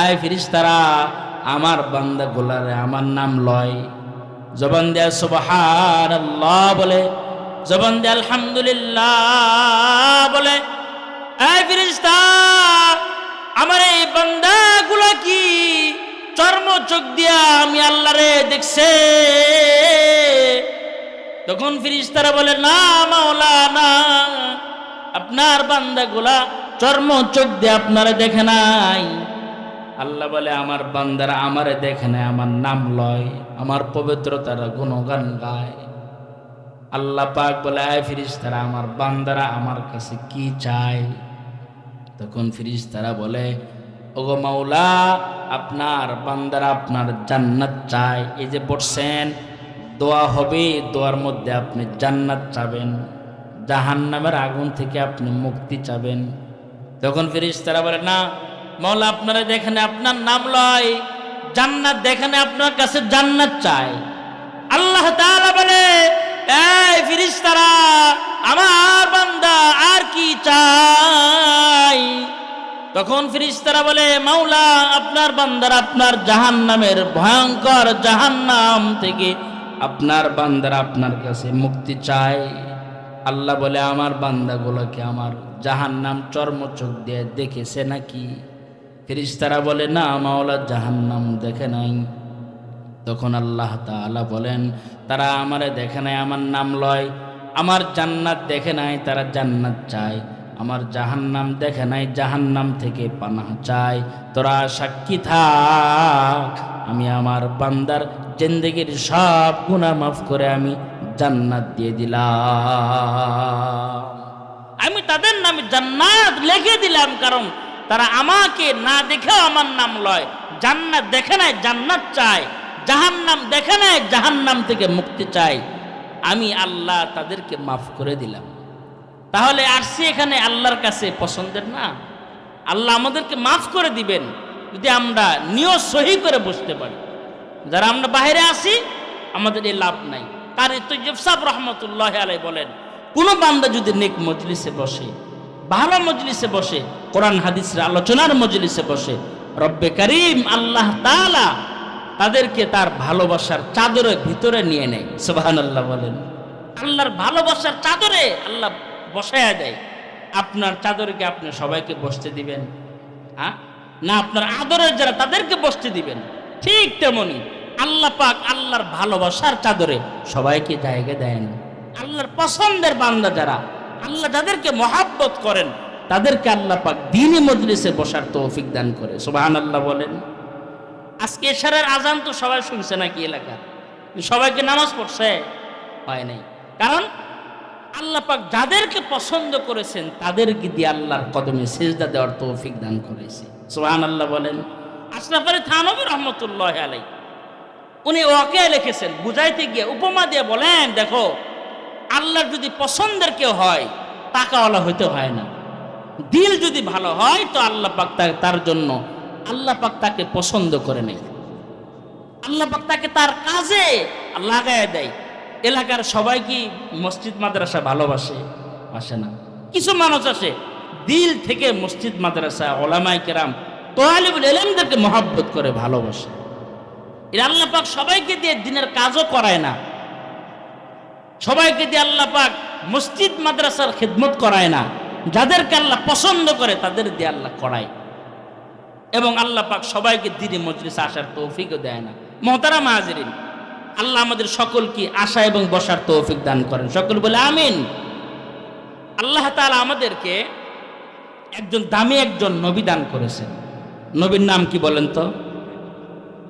আয় ফিরিস্তারা, আমার বান্দা গোলারে আমার নাম লয়। জবান দেয়া সুবহান আল্লাহ বলে, জবান দেয়া আলহামদুলিল্লাহ বলে, আয় ফিরিস্তা, আমার এই বান্দাগুলা কি চর্ম চোখ দিয়া আমি আল্লাহরে দেখছে? তখন ফিরিস্তারা বলে, না মাওলা, না, আপনার বান্দাগুলা চর্ম চোখ দিয়ে আপনারা দেখে নাই। আল্লাহ বলে, আমার বান্দারা আমারে দেখে নাই আমার নাম লয়, আমার পবিত্রতারা গুণগান গায়। আল্লাহ পাক বলে, আয় ফিরিস্তারা, আমার বান্দারা আমার কাছে কি চায়? তখন ফিরিস তারা বলে, ওগো মাওলা, আপনার বান্দারা আপনার জান্নাত চায়। এই যে পড়ছেন, দোয়া হবে, দোয়ার মধ্যে আপনি জান্নাত চাবেন। জাহান্নামের আগুন থেকে আপনি মুক্তি চাবেন। তখন ফিরিস তারা বলে, না মাওলা আপনারা দেখেন আপনার নাম লয়, জান্নাত দেখেন আপনার কাছে জান্নাত চায়। আল্লাহ বলে আমার বান্দা আর কি চাই তখন ফিরিস্তারা বলে মাওলা আপনার বান্দার আপনার জাহান্নামের ভয়ঙ্কর জাহান্নাম থেকে আপনার বান্দারা আপনার কাছে মুক্তি চায়। আল্লাহ বলে, আমার বান্দাগুলোকে আমার জাহান্নাম চর্ম চোখ দিয়ে দেখেছে নাকি? ফিরিস্তারা বলে, না, মাওলা জাহান্নাম দেখে নাই। তখন আল্লাহ তাআলা বলেন, তারা আমারে দেখে নাই, আমার নাম লয়। আমার জান্নাত দেখে নাই, তারা জান্নাত চায়। আমার জাহান্নাম দেখে নাই, জাহান্নাম থেকে পানাহ চায়। তোরা সাক্ষী থাক, আমি আমার বান্দার জিন্দগির সব গুনাহ মাফ করে আমি জান্নাত দিয়ে দিলাম। আমি তাদের নামে জান্নাত লিখে দিলাম, কারণ তারা আমাকে না দেখেও আমার নাম লয়। জান্নাত দেখে নাই জান্নাত চায়। জাহান্নাম দেখে নাই জাহান্নাম থেকে মুক্তি চাই আমি আল্লাহ তাদেরকে মাফ করে দিলাম। তাহলে আসছি এখানে আল্লাহর কাছে পছন্দের না। আল্লাহ আমাদেরকে মাফ করে দিবেন, যদি আমরা নিয়ত সহি করে বসতে পারি। যারা আমরা বাইরে আসি আমাদের এই লাভ নাই। তার সাহ রহমতুল্লাহ আলাই বলেন, কোনো বান্দা যদি নেক মজলিসে বসে, ভালো মজলিসে বসে কোরআন হাদিসের আলোচনার মজলিসে বসে রব্বে করিম আল্লাহ তালা তাদেরকে তার ভালোবাসার চাদরের ভিতরে নিয়ে নেয়। সুবাহান আল্লাহ বলেন। আল্লাহর ভালোবাসার চাদরে আল্লাহ বসায়া দেয়। আপনার চাদরকে আপনি সবাইকে বসতে দিবেন হ্যাঁ? না, আপনার আদরের যারা তাদেরকে বসতে দিবেন, ঠিক তেমনি আল্লাহ পাক আল্লাহর ভালোবাসার চাদরে সবাইকে জায়গা দেন। আল্লাহর পছন্দের বান্দা যারা, আল্লাহ যাদেরকে মহাব্বত করেন তাদেরকে আল্লাহ পাক দিনই মজলিসে বসার তৌফিক দান করে। সুবাহান আল্লাহ বলেন। আজকে এশারের আজান তো সবাই শুনছে নাকি এলাকা? সবাইকে নামাজ পড়ছে? হয় নাই। কারণ আল্লাহ পাক যাদেরকে পছন্দ করেছেন, তাদেরকে দিয়ে আল্লাহর কদমে সেজদা দেওয়ার তৌফিক দান করেছে। সোহান আল্লাহ বলেন। আশরাফ থানবী রহমতুল্লাহ আলাই উনি ওকে লিখেছেন, বুঝাইতে গিয়ে উপমা দিয়ে বলেন, দেখো, আল্লাহর যদি পছন্দের কেউ হয়, টাকাওয়ালা হইতে হয় না। দিল যদি ভালো হয়, তো আল্লাহ পাক তার জন্য আল্লাহ পাক তাকে পছন্দ করে নেয়। আল্লাহ পাক তাকে তার কাজে লাগায় দেয়। এলাকার সবাই কি মসজিদ, মাদ্রাসা ভালোবাসে? আসে না। কিছু মানুষ আসে, দিল থেকে মসজিদ, মাদ্রাসা ওলামাই কেরাম তোয়ালিবুল এলেমদেরকে মহাব্বত করে, ভালোবাসে। এর আল্লাহ পাক সবাইকে দিয়ে দিনের কাজও করায় না। সবাইকে দিয়ে আল্লাহ পাক মসজিদ, মাদ্রাসার খেদমত করায় না। যাদেরকে আল্লাহ পছন্দ করে, তাদের দিয়ে আল্লাহ করায়। এবং আল্লাহ পাক সবাইকে দিনে মজলিসে আসার তৌফিকও দেয় না। মহতারা মাহাজরিন আল্লাহ আমাদের সকলকে আশা এবং বসার তৌফিক দান করেন। সকল বলে আমিন। আল্লাহ তাআলা আমাদেরকে একজন দামি একজন নবী দান করেছেন। নবীর নাম কি বলেন তো?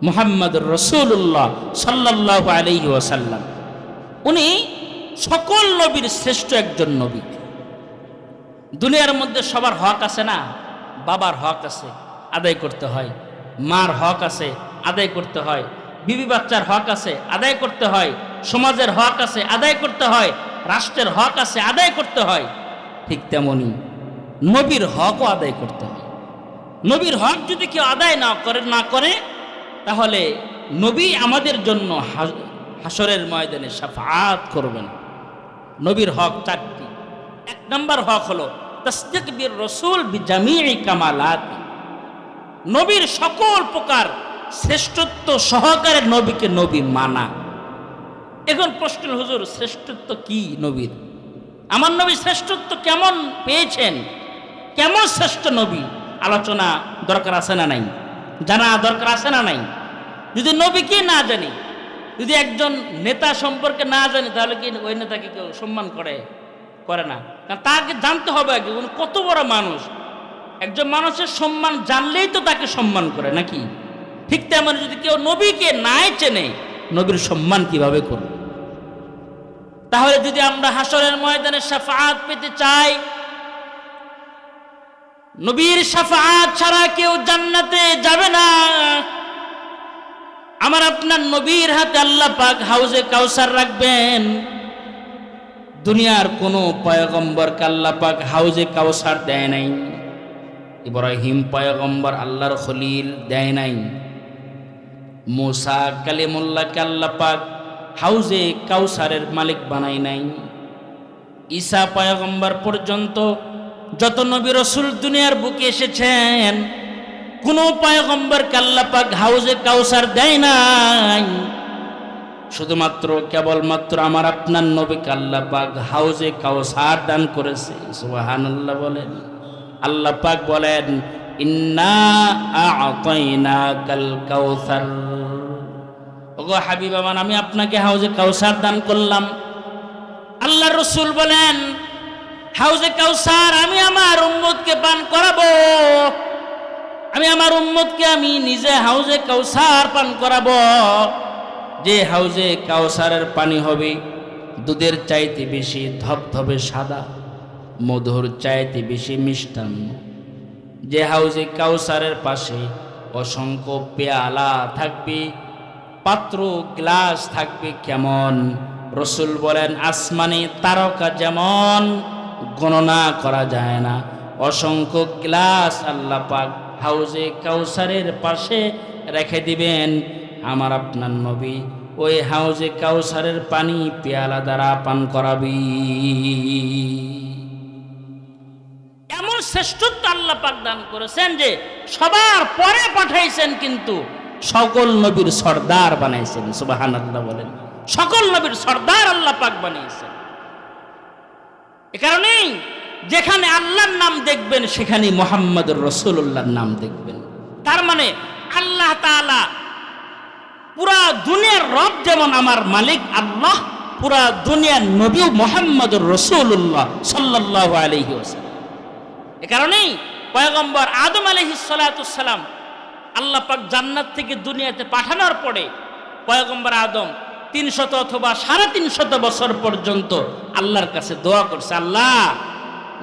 মোহাম্মদ রসুল্লাহ সাল্লাহ আলহি ওয়াসাল্লাম। উনি সকল নবীর শ্রেষ্ঠ একজন নবী। দুনিয়ার মধ্যে সবার হক আছে না? বাবার হক আছে, আদায় করতে হয়। মার হক আছে, আদায় করতে হয়। বিবি বাচ্চার হক আছে, আদায় করতে হয়। সমাজের হক আছে, আদায় করতে হয়। রাষ্ট্রের হক আছে, আদায় করতে হয়। ঠিক তেমনি নবীর হকও আদায় করতে হয়। নবীর হক যদি কেউ আদায় না করে না করে, তাহলে নবী আমাদের জন্য হাসরের ময়দানে সাফাত করবেন। নবীর হক চারটি। এক নম্বর হক হলো তসদিক বীর রসুল বিজামি কামালাত। নবীর সকল প্রকার শ্রেষ্ঠত্ব সহকারে নবীকে নবী মানা। এখন প্রশ্ন হুজুর, শ্রেষ্ঠত্ব কি নবীর? আমার নবী শ্রেষ্ঠত্ব কেমন পেয়েছেন? কেমন শ্রেষ্ঠ নবী? আলোচনা দরকার আছে না নাই? জানা দরকার আছে না নাই? যদি নবীকে না জানি, যদি একজন নেতা সম্পর্কে না জানি, তাহলে কি ওই নেতাকে কেউ সম্মান করে? করে না। কারণ তাকে জানতে হবে আগে, উনি কত বড় মানুষ। একজন মানুষের সম্মান জানলেই তো তাকে সম্মান করে, নাকি? ঠিক তেমন যদি কেউ নবীকে নাই চেনে, নবীর সম্মান কীভাবে করবে? তাহলে যদি আমরা হাসরের ময়দানে সাফাত পেতে চাই, নবীর সাফাত ছাড়া কেউ জান্নাতে যাবে না। আমার আপনার নবীর হাতে আল্লাহ পাক হাউজে কাউসার রাখবেন। দুনিয়ার কোনো পয়গম্বরকে কাল্লাপাক হাউজে কাউসার দেয় নাই। ইব্রাহিম পয়গম্বর আল্লাহর খলিল দেয় নাই। মুসা কালিমুল্লাহকে আল্লাহ পাক হাউজে কাউসারের মালিক বানাই নাই। ঈসা পয়গম্বর পর্যন্ত যত নবী রসুল দুনিয়ার বুকে এসেছেন, কোনো পয়গম্বর কাল্লাপাক হাউজে কাউসার দেয় নাই। শুধুমাত্র কেবলমাত্র আমার আপনার নবী আল্লাহ পাক হাউজে কাউসার দান করেছে। সুবহানাল্লাহ বলেন। আল্লাহ পাক বলেন, ইন্না আ'তাইনা কাল কাউসার ওগো হাবিব আমি আপনাকে হাউজে কাউসার দান করলাম। আল্লাহ রসুল বলেন, হাউজে কাউসার আমি আমার উম্মতকে পান করাবো। আমি আমার উম্মতকে আমি নিজে হাউজে কাউসার পান করাবো। যে হাউজে কাউসারের পানি হবে, দুধের চাইতে বেশি ধবধবে সাদা, মধুর চাইতে বেশি মিষ্টান্ন। যে হাউজে কাউসারের পাশে অসংখ্য পেয়ালা থাকবে, পাত্র, গ্লাস থাকবে কেমন? রসুল বলেন, আসমানে তারকা যেমন, গণনা করা যায় না। অসংখ্য গ্লাস আল্লাপাক হাউজে কাউসারের পাশে রেখে দিবেন। আমার আপনার নবী, ওই হাউজে কাউসারের পানি পেয়ালা দ্বারা পান করাবি। এমন শ্রেষ্ঠত্ব আল্লাহ পাক দান করেছেন যে সবার পরে পাঠাইছেন কিন্তু সকল নবীর সর্দার বানাইছেন সুবাহান আল্লাহ বলেন। সকল নবীর সর্দার আল্লাহ পাক বানিয়েছেন। এ কারণেই যেখানে আল্লাহর নাম দেখবেন সেখানে মোহাম্মদুর রসুল্লাহর নাম দেখবেন। তার মানে আল্লাহ তাআলা পুরা দুনিয়ার রব যেমন আমার মালিক আল্লাহ, পুরা দুনিয়ার নবী মোহাম্মদুর রসুল্লাহ সাল্লাহ আলহি এ কারণেই পয়গম্বর আদম আলহি সালাতাম আল্লাহ পাক জান্নাত থেকে দুনিয়াতে পাঠানোর পরে পয়গম্বর আদম তিনশত অথবা সাড়ে তিনশত বছর পর্যন্ত আল্লাহর কাছে দোয়া করছে, আল্লাহ,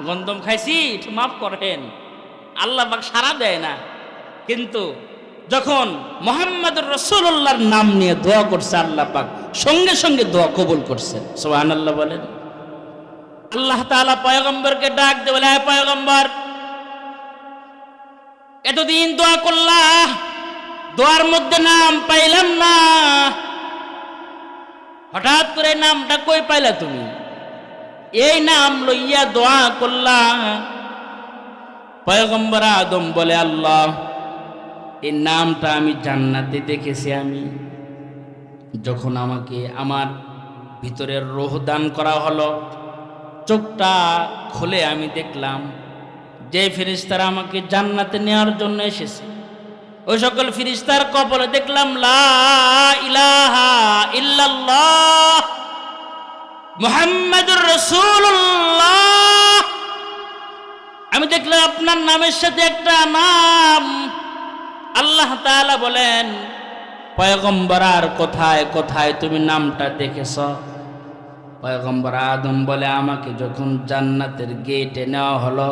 গন্দম খাইছি, একটু মাফ করেন। আল্লাহ পাক সারা দেয় না। কিন্তু যখন মোহাম্মদ রসুল্লাহর নাম নিয়ে দোয়া করছে আল্লাহ পাক, সঙ্গে সঙ্গে দোয়া কবুল করছে। সোহান আল্লাহ বলেন। আল্লাহ তাআলা পয়গম্বরকে ডাক দে বলে "হ্যাঁ পয়গম্বর, এতদিন দোয়া করলা দোয়ার মধ্যে নাম পাইলাম না। হঠাৎ করে নামটা কই পাইলা তুমি? এই নাম লইয়া দোয়া করলা পয়গম্বর আদম বলে, আল্লাহ এই নামটা আমি জান্নাতে দেখেছি আমি। যখন আমাকে আমার ভিতরের রোহ দান করা হলো, চোখটা খুলে আমি দেখলাম যে ফিরিস্তারা আমাকে জান্নাতে নেওয়ার জন্য এসেছে। ওই সকল ফিরিস্তার কবলে দেখলাম, লা ইলাহা আমি দেখলাম আপনার নামের সাথে একটা নাম আল্লাহ তাআলা বলেন, পয়গম্বর আর কোথায় কোথায় তুমি নামটা দেখেছ? পয়গম্বর আদম বলে, আমাকে যখন জান্নাতের গেটে নেওয়া হলো,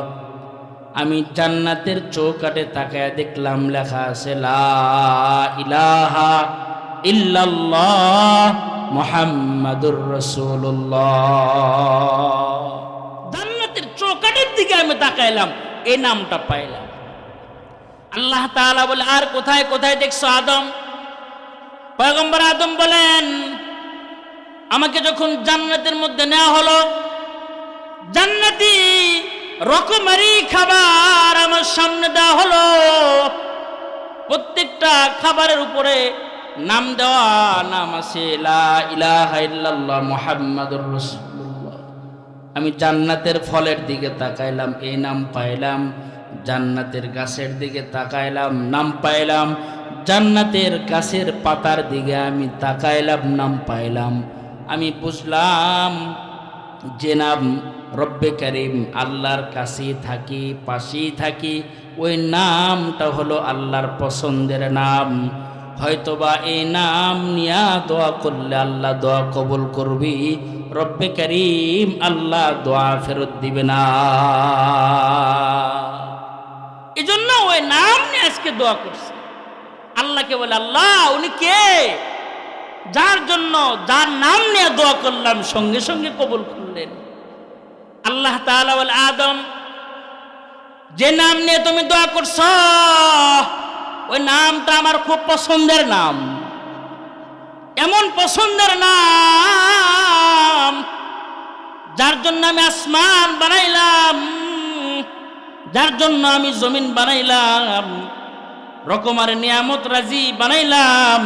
আমি জান্নাতের চৌকাটে তাকায় দেখলাম, লেখা আছে ইলাহা মুহাম্মাদুর রাসূলুল্লাহ। জান্নাতের চৌকাটের দিকে আমি তাকাইলাম, এই নামটা পাইলাম। আল্লাহ তাআলা বলে, আর কোথায় কোথায় দেখছ আদম? পয়গম্বর আদম বলেন, আমাকে যখন জান্নাতের মধ্যে নেওয়া হলো, জান্নাতি রকমারি খাবার আমার সামনে দেওয়া হলো। প্রত্যেকটা খাবারের উপরে নাম দেওয়া নাম আছে মুহাম্মাদুর রাসূলুল্লাহ। আমি জান্নাতের ফলের দিকে তাকাইলাম এই নাম পাইলাম জান্নাতের গাছের দিকে তাকাইলাম, নাম পাইলাম। জান্নাতের গাছের পাতার দিকে আমি তাকাইলাম, নাম পাইলাম। আমি বুঝলাম, যে নাম রব্বে করিম, আল্লাহর কাছে থাকি, পাশেই থাকি। ওই নামটা হলো আল্লাহর পছন্দের নাম। হয়তোবা এই নাম নিয়া দোয়া করলে আল্লাহ দোয়া কবুল করবি। রব্বে করিম, আল্লাহ দোয়া ফেরত দিবে না। ওই নাম নিয়ে আজকে দোয়া করছে। আল্লাহকে বলে, আল্লাহ, উনি কে? যার জন্য, যার নাম নিয়ে দোয়া করলাম, সঙ্গে সঙ্গে কবুল করলেন। আল্লাহ তাআলা বলে, আদম, যে নাম নিয়ে তুমি দোয়া করছ, ওই নামটা আমার খুব পছন্দের নাম। এমন পছন্দের নাম, যার জন্য আমি আসমান বানাইলাম যার জন্য আমি জমিন বানাইলাম, রকমার নিয়ামত রাজি বানাইলাম,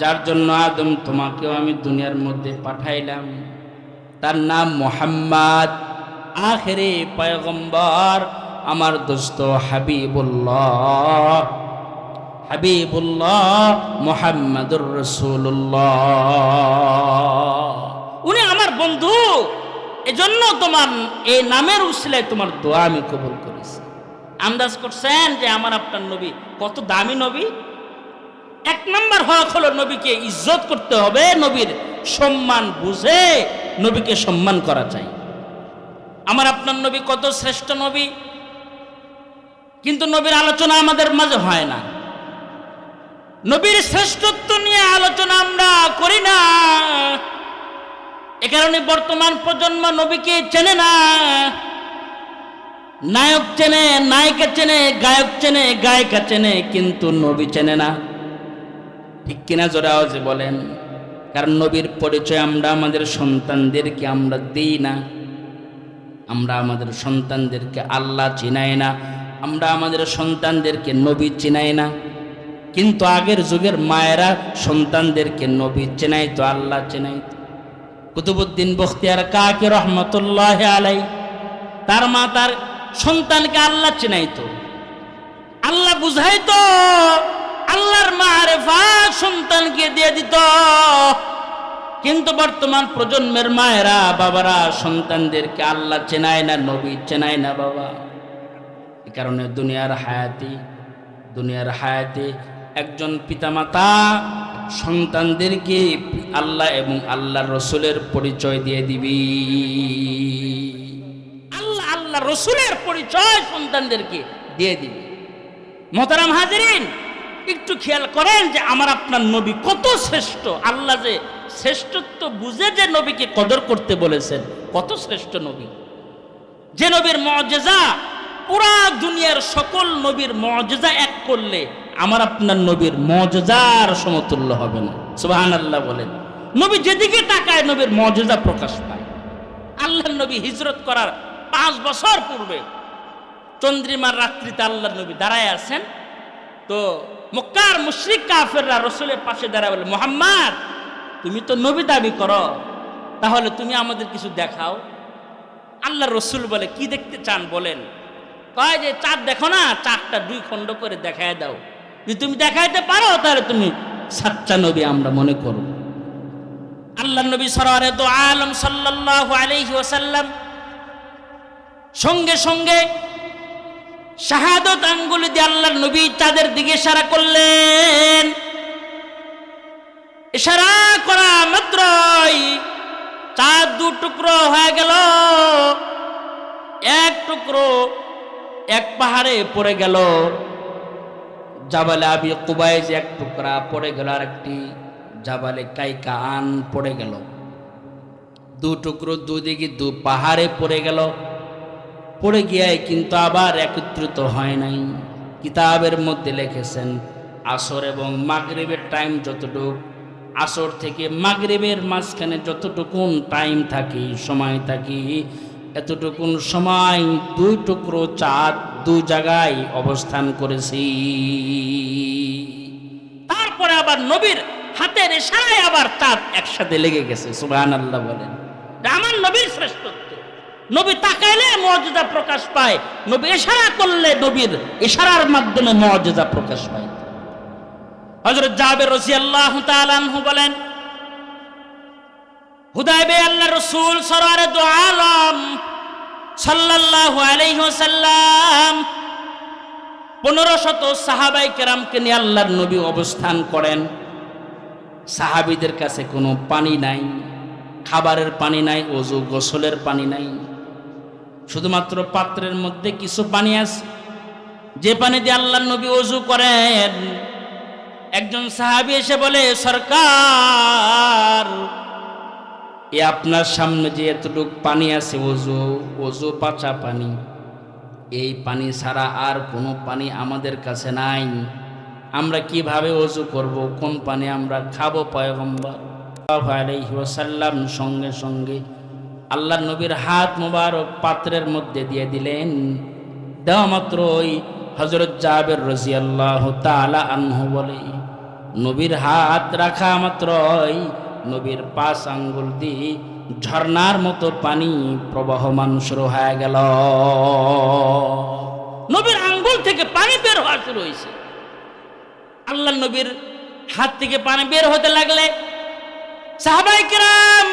যার জন্য আদম তোমাকেও আমি দুনিয়ার মধ্যে পাঠাইলাম। তার নাম মোহাম্মদ, আখেরে পয়গম্বর, আমার দোস্ত হাবিবুল্লাহ। হাবিবুল্লাহ মোহাম্মদুর রসুল্লাহ উনি আমার বন্ধু। এজন্য তোমার এই নামের উসিলায় তোমার দোয়া আমি কবুল করেছি। আন্দাজ করছেন যে আমার আপনার নবী কত দামি নবী? এক নম্বর হক হলো নবীকে ইজ্জত করতে হবে, নবীর সম্মান বুঝে নবীকে সম্মান করা চাই। আমার আপনার নবী কত শ্রেষ্ঠ নবী? কিন্তু নবীর আলোচনা আমাদের মাঝে হয় না। নবীর শ্রেষ্ঠত্ব নিয়ে আলোচনা আমরা করি না। এ কারণে বর্তমান প্রজন্ম নবীকে চেনে না। নায়ক চেনে, নায়িকা চেনে, গায়ক চেনে, গায়িকা চেনে, কিন্তু নবী চেনে না। ঠিক কিনা জোরে আওয়াজে বলেন। কারণ নবীর পরিচয় আমরা আমাদের সন্তানদেরকে আমরা দিই না। আমরা আমাদের সন্তানদেরকে আল্লাহ চিনাই না। আমরা আমাদের সন্তানদেরকে নবী চিনাই না। কিন্তু আগের যুগের মায়েরা সন্তানদেরকে নবী চেনাই তো আল্লাহ চেনাই তো কুতুবুদ্দিন বখতিয়ার কাকে রহমতুল্লাহ আলাই, তার মা তার সন্তানকে আল্লাহ চেনাইতো। আল্লাহ বুঝাইতো, আল্লাহর মারেফা সন্তানকে দিয়ে দিত। কিন্তু বর্তমান প্রজন্মের মায়েরা, বাবারা সন্তানদেরকে আল্লাহ চেনায় না, নবী চেনায় না বাবা। এ কারণে দুনিয়ার হায়াতি দুনিয়ার হায়াতি একজন পিতামাতা সন্তানদেরকে আল্লাহ এবং আল্লাহ রসুলের পরিচয় দিয়ে দিবি। আল্লাহ আল্লাহ রসুলের পরিচয় সন্তানদেরকে দিয়ে দিবি। মোহতারাম হাজিরিন, একটু খেয়াল করেন যে আমার আপনার নবী কত শ্রেষ্ঠ। আল্লাহ যে শ্রেষ্ঠত্ব বুঝে যে নবীকে কদর করতে বলেছেন, কত শ্রেষ্ঠ নবী। যে নবীর মজেজা পুরা দুনিয়ার সকল নবীর মজেজা এক করলে আমার আপনার নবীর মজেজার সমতুল্য হবে না। সুবাহান আল্লাহ বলেন। নবী যেদিকে তাকায়, নবীর মজেজা প্রকাশ পায়। আল্লাহ নবী হিজরত করার পাঁচ বছর পূর্বে চন্দ্রিমার রাত্রিতে আল্লাহ নবী দাঁড়ায় আছেন। তো মক্কার মুশরিক কাফেররা রসুলের পাশে দাঁড়ায় বলে, মোহাম্মদ, তুমি তো নবী দাবি করো। তাহলে তুমি আমাদের কিছু দেখাও। আল্লাহ রসুল বলে, কি দেখতে চান বলেন? কয় যে, চাঁদ দেখো না চারটা দুই খণ্ড করে দেখায় দাও। যদি তুমি দেখাইতে পারো, তাহলে তুমি সাচ্চা নবী আমরা মনে করব আল্লাহ নবী সরারে তো আলম সাল্লাল্লাহু আলাইহি ওয়াসাল্লাম সঙ্গে সঙ্গে শাহাদত আঙ্গুলি দিয়ে আল্লাহর নবী তাদের দিকে ইশারা করলেন। ইশারা করা মাত্রই চাঁদ দু টুকরো হয়ে গেল। এক টুকরো এক পাহাড়ে পড়ে গেল। জাবালে আবি কুবাইজ এক টুকরা পড়ে গেল আর একটি জাবালে কাইকা আন পড়ে গেল। দু টুকরো দুদিকে দু পাহাড়ে পড়ে গেল। পড়ে গিয়ে কিন্তু আবার একত্রিত হয় নাই। কিতাবের মধ্যে লিখেছেন, আসর এবং মাগরিবের টাইম যতটুক, আসর থেকে মাগরিবের মাঝখানে যতটুকুন টাইম থাকে, সময় থাকে, এতটুকুন সময় দুই টুকরো চাঁদ দুই জায়গায় অবস্থান করেছি। তারপরে আবার নবীর হাতের ইশারায় আবার চাঁদ একসাথে লেগে গেছে সুবহান আল্লাহ বলেন আমার নবীর শ্রেষ্ঠত্ব। নবী তাকাইলে মর্যাদা প্রকাশ পায়, নবী ইশারা করলে নবীর ইশারার মাধ্যমে মর্যাদা প্রকাশ পায়। হযরত জাবের রাদিয়াল্লাহু তাআলা আনহু বলেন হুদাইবে আল্লাহ রসুল সরওয়ারে দু আলম সাল্লাল্লাহু আলাইহি ওয়াসাল্লাম পনেরো শত সাহাবাই কেরামকে নিয়ে আল্লাহর নবী অবস্থান করেন। সাহাবিদের কাছে কোনো পানি নাই, খাবারের পানি নাই, অজু গোসলের পানি নাই। শুধুমাত্র পাত্রের মধ্যে কিছু পানি আছে। যে পানি দিয়ে আল্লাহর নবী অজু করেন, একজন সাহাবি এসে বলে, সরকার এ আপনার সামনে যে এতটুক পানি আছে, ওজু ওজু পাচা পানি। এই পানি ছাড়া আর কোনো পানি আমাদের কাছে নাই। আমরা কীভাবে অজু করব? কোন পানি আমরা খাব, পয়গম্বর? সঙ্গে সঙ্গে আল্লাহ নবীর হাত মোবারক পাত্রের মধ্যে দিয়ে দিলেন। দেওয়া মাত্র ওই হজরত জাবের রাজিয়াল্লাহ তালা আনহু বলে, নবীর হাত রাখা মাত্র মাত্রই নবীর পাঁচ আঙ্গুল দিয়ে ঝর্ণার মতো পানি প্রবাহমান শুরু হয়ে গেল। নবীর আঙ্গুল থেকে পানি বের হওয়া শুরু হয়েছে। আল্লাহ নবীর হাত থেকে পানি বের হতে লাগলে সাহাবাই কিরাম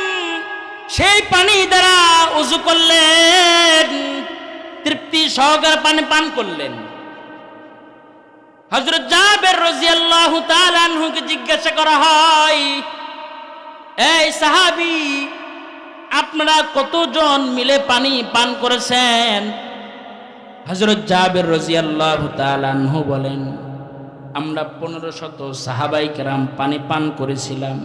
সেই পানি দ্বারা উজু করলেন, তৃপ্তি সহকারে পানি পান করলেন। হজরত জাবের রাজিয়াল্লাহু তাআলা আনহুকে জিজ্ঞাসা করা হয় এই সাহাবি, আপনারা কতজন মিলে পানি পান করেছেন? হজরত জাবের রাজিয়াল্লাহ বলেন, আমরা পনেরো শত সাহাবাই কেরাম পানি পান করেছিলাম।